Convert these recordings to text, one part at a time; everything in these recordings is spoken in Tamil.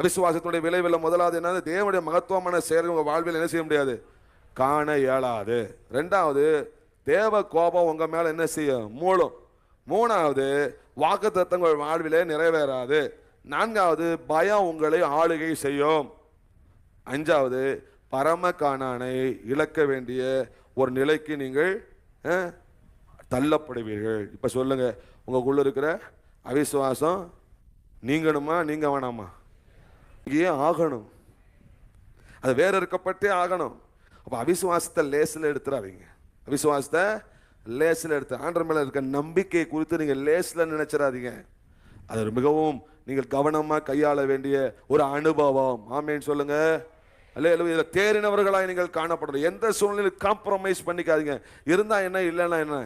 அவிசுவாசத்துடைய விளைவில் முதலாவது என்னது? தேவனுடைய மகத்துவமான செயல் உங்கள் வாழ்வில் என்ன செய்ய முடியாது? காண இயலாது. ரெண்டாவது தேவ கோபம் உங்கள் மேலே என்ன செய்யும்? மூலம் மூணாவது வாக்கு தத்தங்கள் வாழ்விலே நிறைவேறாது. நான்காவது பயம் உங்களை ஆளுகை செய்யும். அஞ்சாவது பரம காணானை இழக்க வேண்டிய ஒரு நிலைக்கு நீங்கள் தள்ளப்படுவீர்கள். இப்போ சொல்லுங்கள் உங்களுக்குள்ளே இருக்கிற அவிசுவாசம் நீங்கணுமா நீங்கள் வேணாமா? இங்கேயே ஆகணும். அது வேற இருக்கப்பட்டே ஆகணும். அப்போ அவிசுவாசத்தை லேசில் எடுத்துறாதீங்க. அவிசுவாசத்தை லேசில் எடுத்து ஆண்டர் மேலே இருக்க நம்பிக்கை குறித்து நீங்கள் லேசில் நினைச்சிடாதீங்க. அது மிகவும் நீங்கள் கவனமாக கையாள வேண்டிய ஒரு அனுபவம். ஆமேன்னு சொல்லுங்க. அல்ல இதில் தேறினவர்களாக நீங்கள் காணப்படணும். எந்த சூழ்நிலையும் காம்ப்ரமைஸ் பண்ணிக்காதீங்க. இருந்தால் என்ன இல்லைன்னா என்ன?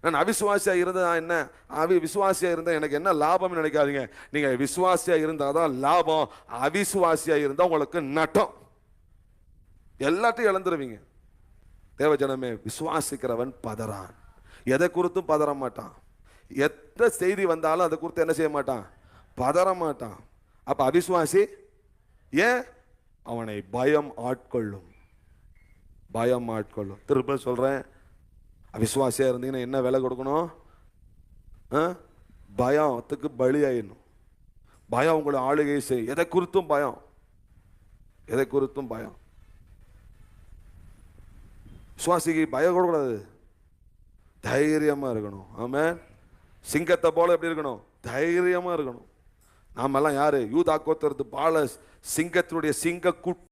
நான் அவிசுவாசியாக இருந்ததா என்ன? அவி விசுவாசியாக இருந்தால் எனக்கு என்ன லாபம்னு நினைக்காதீங்க. நீங்கள் விசுவாசியாக இருந்தால் தான் லாபம் அவிசுவாசியாக இருந்தால் உங்களுக்கு நட்டம். எல்லாத்தையும் இழந்துருவீங்க. தேவஜனமே விசுவாசிக்கிறவன் பதறான். எதை குறித்தும் பதற மாட்டான். எத்தனை செய்தி வந்தாலும் அதை குறித்து என்ன செய்ய மாட்டான்? பதற மாட்டான். அப்போ அவிசுவாசி? ஏன்? அவனை பயம் ஆட்கொள்ளும். பயம் ஆட்கொள்ளும். திரும்ப சொல்கிறேன் அவிசுவாசியா இருந்தீங்கன்னா என்ன விலை கொடுக்கணும்? ஆ? பயத்துக்கு பலியாயிடணும். பயம் உங்களை ஆளுகை செய்யும். எதை குறித்தும் பயம்? எதை குறித்தும் பயம்? சுவாசிக்கு பயம் கூடாது தைரியமாக இருக்கணும். ஆமென். சிங்கத்தை போல எப்படி இருக்கணும்? தைரியமாக இருக்கணும். நாமெல்லாம் யாரு? யூதா கோத்தரத்து பால சிங்கத்தினுடைய சிங்க